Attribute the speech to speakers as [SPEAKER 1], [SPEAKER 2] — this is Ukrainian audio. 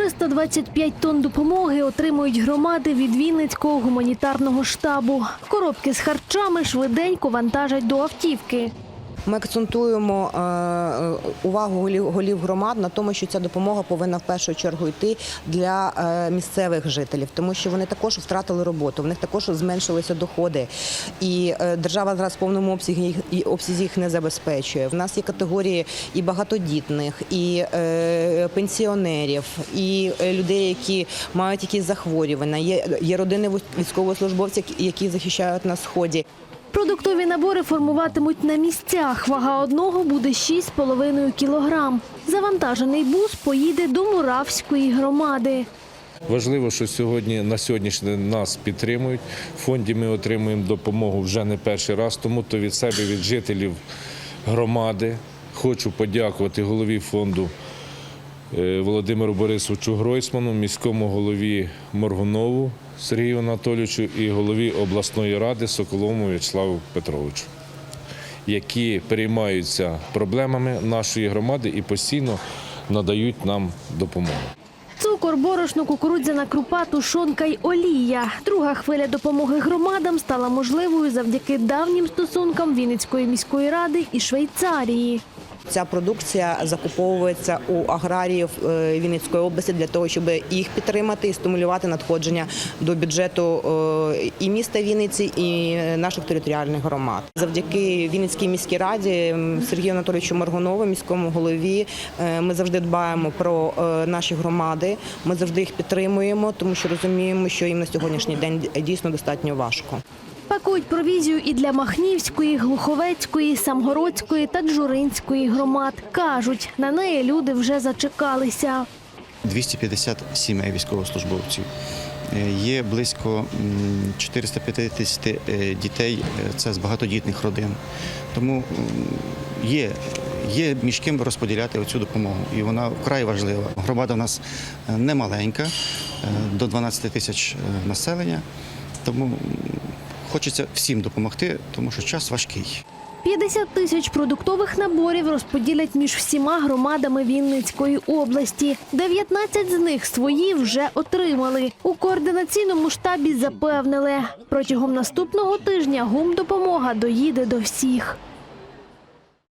[SPEAKER 1] 325 тонн допомоги отримують громади від Вінницького гуманітарного штабу. Коробки з харчами швиденько вантажать до автівки.
[SPEAKER 2] Ми акцентуємо е, е, увагу голів, громад на тому, що ця допомога повинна в першу чергу йти для е, місцевих жителів, тому що вони також втратили роботу, в них також зменшилися доходи, і держава зараз в повному обсязі їх, і обсязі їх не забезпечує. В нас є категорії і багатодітних, і пенсіонерів, і людей, які мають якісь захворювання. Є, є родини військовослужбовців, які захищають на сході.
[SPEAKER 1] Продуктові набори формуватимуть на місцях. Вага одного буде 6,5 кілограм. Завантажений бус поїде до Муравської громади.
[SPEAKER 3] Важливо, що сьогодні на сьогоднішній день нас підтримують. В фонді ми отримуємо допомогу вже не перший раз, тому то від себе, від жителів громади. Хочу подякувати голові фонду Володимиру Борисовичу Гройсману, міському голові Моргунову Сергію Анатолійовичу і голові обласної ради Соколовому В'ячеславу Петровичу, які переймаються проблемами нашої громади і постійно надають нам допомогу.
[SPEAKER 1] Цукор, борошно, кукурудзяна крупа, тушонка й олія. Друга хвиля допомоги громадам стала можливою завдяки давнім стосункам Вінницької міської ради і Швейцарії.
[SPEAKER 2] Ця продукція закуповується у аграріїв е, Вінницької області для того, щоб їх підтримати і стимулювати надходження до бюджету е, і міста Вінниці, і наших територіальних громад. Завдяки Вінницькій міській раді Сергію Анатолійовичу Маргунову, міському голові, е, ми завжди дбаємо про наші громади. Ми завжди їх підтримуємо, тому що розуміємо, що їм на сьогоднішній день дійсно достатньо важко.
[SPEAKER 1] Пакують провізію і для Махнівської, Глуховецької, Самгородської та Джуринської громад. Кажуть, на неї люди вже зачекалися.
[SPEAKER 4] 250 сімей військовослужбовців. Е, Є близько м, 450 е, дітей, е, це з багатодітних родин. Тому є, є між ким розподіляти оцю допомогу, і вона вкрай важлива. Громада в нас не маленька, е, до 12 тисяч населення, тому хочеться всім допомогти, тому що час важкий.
[SPEAKER 1] 50 тисяч продуктових наборів розподілять між всіма громадами Вінницької області. 19 з них свої вже отримали. У координаційному штабі запевнили, протягом наступного тижня гумдопомога доїде до всіх.